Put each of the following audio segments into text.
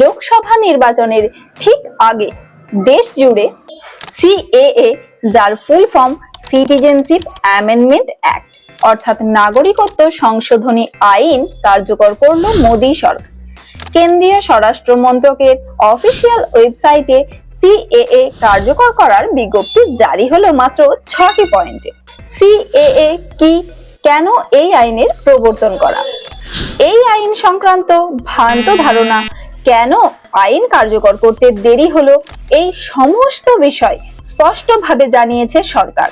লোকসভা নির্বাচনের ঠিক আগে দেশ জুড়ে সিএএ, যার full form citizenship amendment act, অর্থাৎ নাগরিকত্ব সংশোধনী আইন কার্যকর করল মোদী সরকার। কেন্দ্রীয় স্বরাষ্ট্র মন্ত্রকের অফিসিয়াল ওয়েবসাইটে সিএএ কার্যকর করার বিজ্ঞপ্তি জারি হলো মাত্র ছটি পয়েন্টে। সিএএ কি কেন এই আইনের প্রবর্তন করা? এই আইন সংক্রান্ত ভ্রান্ত ধারণা কেন আইন কার্যকর করতে দেরি হলো? এই সমস্ত বিষয় স্পষ্টভাবে জানিয়েছে সরকার।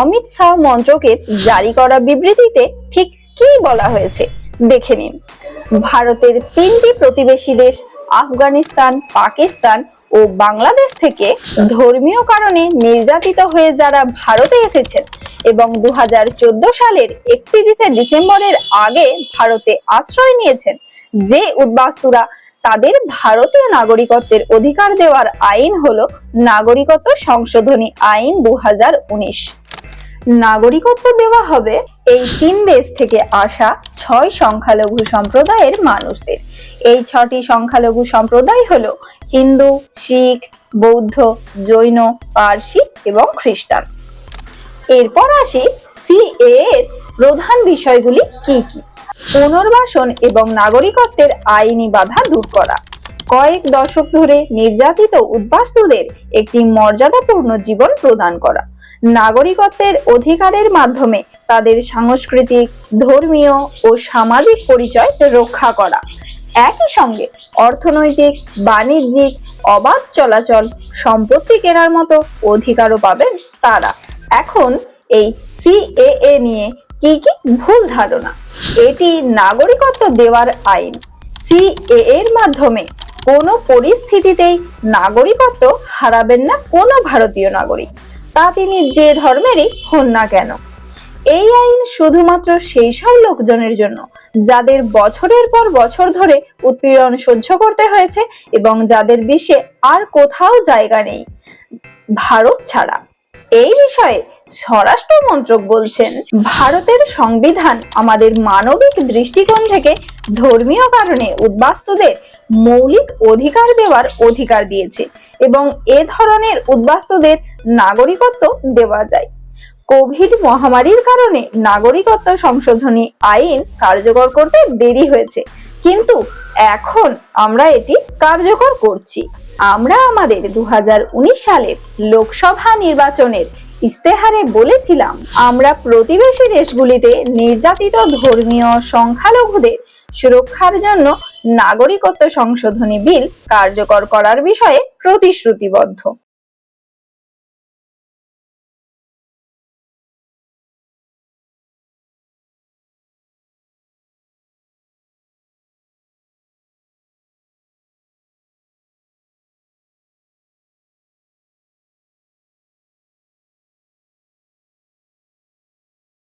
অমিত শাহ মন্ত্রকের জারি করা বিবৃতিতে ঠিক কি বলা হয়েছে দেখে নিন। ভারতের তিনটি প্রতিবেশী দেশ, আফগানিস্তান, পাকিস্তান ও বাংলাদেশ থেকে ধর্মীয় কারণে নির্যাতিত হয়ে যারা ভারতে এসেছেন এবং দু হাজার চোদ্দ সালের একত্রিশে ডিসেম্বরের আগে ভারতে আশ্রয় নিয়েছেন, যে উদ্বাস্তুরা তাদের ভারতীয় নাগরিকত্বের অধিকার দেওয়ার আইন হলো নাগরিকত্ব সংশোধনী আইন দু নাগরিকত্ব দেওয়া হবে এই তিন দেশ থেকে আসা ছয় সংখ্যালঘু সম্প্রদায়ের মানুষদের। এই ছটি সংখ্যালঘু সম্প্রদায় হল হিন্দু, শিখ, বৌদ্ধ, জৈন, পার্সি এবং খ্রিস্টান। এরপর আসি সিএ এর প্রধান বিষয়গুলি কি কি? পুনর্বাসন এবং নাগরিকত্বের আইনি বাধা দূর করা। কয়েক দশক ধরে নির্যাতিত উদ্বাস্তুদের একটি মর্যাদাপূর্ণ জীবন প্রদান করা। নাগরিকত্বের অধিকারের মাধ্যমে তাদের সাংস্কৃতিক, ধর্মীয় ও সামাজিক পরিচয় রক্ষা করা। একই সঙ্গে অর্থনৈতিক, বাণিজ্যিক, অবাধ চলাচল, সম্পত্তি কেনার মতো অধিকারও পাবেন তারা। এখন এই সিএএ নিয়ে কি কি? ভুল ধারণা। এটি নাগরিকত্ব দেওয়ার আইন। সিএ এর মাধ্যমে কোনো পরিস্থিতিতেই নাগরিকত্ব হারাবেন না কোনো ভারতীয় নাগরিক। তা তিনি যে ধর্মেরই হন না কেন। এই আইন শুধুমাত্র সেই সব লোকজনের জন্য, যাদের বছরের পর বছর ধরে উৎপীড়ন সহ্য করতে হয়েছে এবং যাদের বিশ্বে আর কোথাও জায়গা নেই, ভারত ছাড়া। এই বিষয়ে স্বরাষ্ট্র মন্ত্রক বলছেন, ভারতের সংবিধান আমাদের মানবিক দৃষ্টিকোণ থেকে ধর্মীয় কারণে উদ্বাস্তুদের মৌলিক অধিকার দেওয়ার অধিকার দিয়েছে এবং এ ধরনের উদ্বাস্তুদের নাগরিকত্ব দেওয়া যায়। কোভিড মহামারীর কারণে নাগরিকত্ব সংশোধনী আইন কার্যকর করতে দেরি হয়েছে। কিন্তু এখন আমরা এটি কার্যকর করছি। আমরা আমাদের দু হাজার উনিশ সালের লোকসভা নির্বাচনের ইস্তেহারে বলেছিলাম, আমরা প্রতিবেশী দেশগুলিতে নির্যাতিত ধর্মীয় সংখ্যালঘুদের সুরক্ষার জন্য নাগরিকত্ব সংশোধনী বিল কার্যকর করার বিষয়ে প্রতিশ্রুতিবদ্ধ।